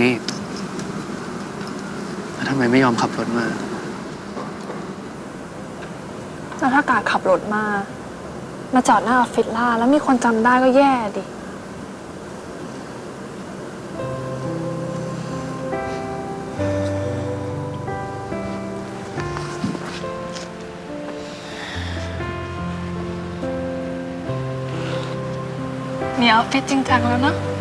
นี่แล้วทำไมไม่ยอมขับรถมา แล้วถ้ากาดขับรถมา มาจอดหน้าออฟฟิศล่าแล้วมีคนจำได้ก็แย่ดิ มีออฟฟิศจริงจังแล้วเนอะ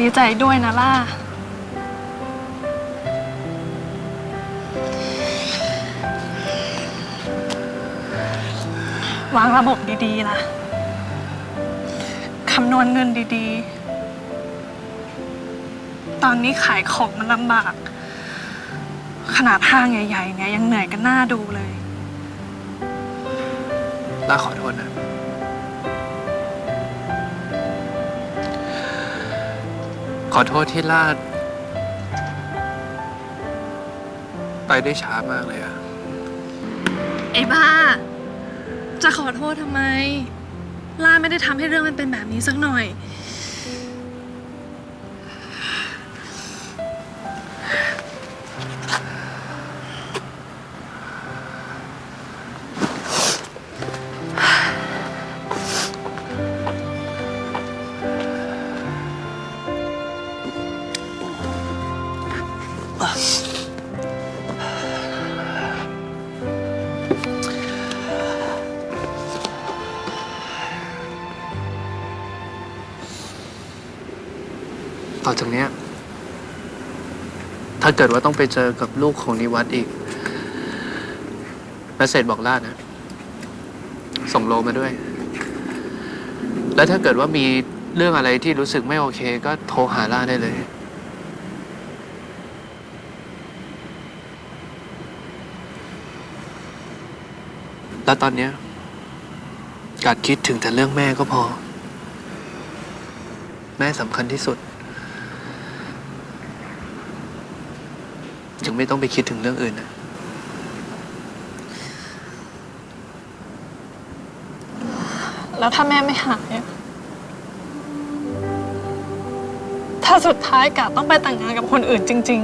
ดีใจด้วยนะล่า วางระบบดีๆล่ะ คำนวณเงินดีๆ ตอนนี้ขายของมันลำบาก ขนาดห้างใหญ่ๆเนี่ยยังเหนื่อยกันหน้าดูเลย ล่าขอโทษนะ ขอโทษที่ล่าไปได้ช้ามากเลยอะไอ้บ้า จะขอโทษทำไม ล่าไม่ได้ทำให้เรื่องมันเป็นแบบนี้สักหน่อย ต่อจากเนี้ย ถ้าเกิดว่าต้องไปเจอกับลูกของนิวัตอีกแมสเซจบอกล่านะ ส่งโลมาด้วย แล้วถ้าเกิดว่ามีเรื่องอะไรที่รู้สึกไม่โอเค ก็โทรหาล่าได้เลย แล้วตอนเนี้ยกาดคิดถึงแต่เรื่องแม่ก็พอ แม่สำคัญที่สุด ยังไม่ต้องไปคิดถึงเรื่องอื่นนะแล้วถ้าแม่ไม่หายอะถ้าสุดท้ายกาต้องไปแต่งงานกับคนอื่นจริง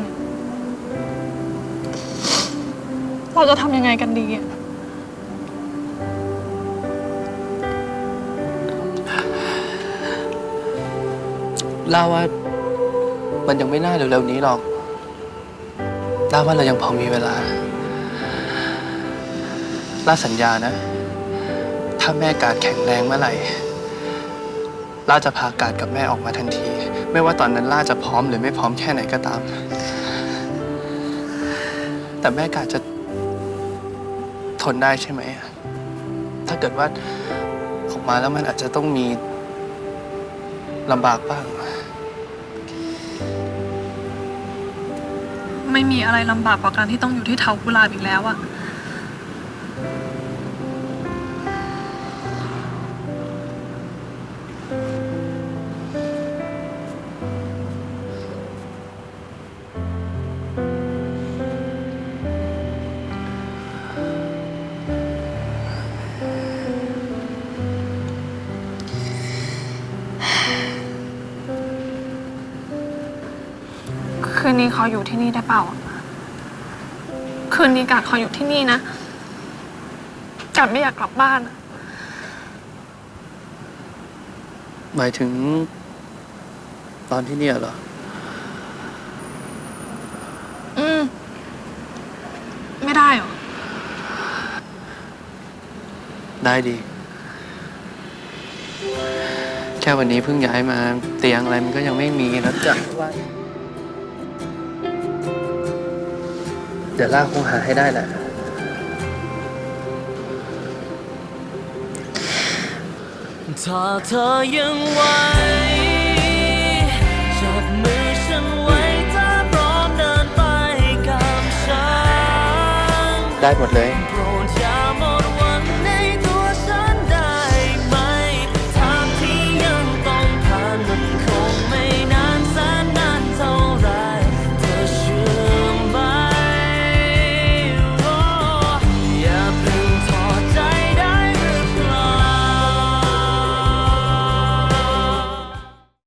ๆ เราจะทำยังไงกันดีอะ ล่าว่า มันยังไม่น่าเร็วๆนี้หรอกล่าว่าเรายังพอมีเวลาล่าสัญญานะ ถ้าแม่กาดแข็งแรงเมื่อไหร่ล่าจะพากาดกับแม่ออกมาทันที ไม่ว่าตอนนั้นล่าจะพร้อมหรือไม่พร้อมแค่ไหนก็ตาม แต่แม่กาดจะทนได้ใช่ไหมอะถ้าเกิดว่าออกมาแล้วมันอาจจะต้องมีลำบากบ้าง ไม่มีอะไรลำบากกว่าการที่ต้องอยู่ที่เทากุลาบอีกแล้วอะ คืนนี้ขออยู่ที่นี่ได้เปล่าอะคืนนี้กาดขออยู่ที่นี่นะกาดไม่อยากกลับบ้านอะหมายถึง ตอนที่เนี่ยเหรอ อืม ไม่ได้เหรอ ได้ดี แค่วันนี้เพิ่งย้ายมา เตียงอะไรมันก็ยังไม่มีแล้วจะ ดี๋ยวล่าคงหาให้ได้แหละ ถ้าเธอยังไหวจับมือฉันไว้ถ้าพร้อมเดินไปกับฉัน ได้หมดเลยโปร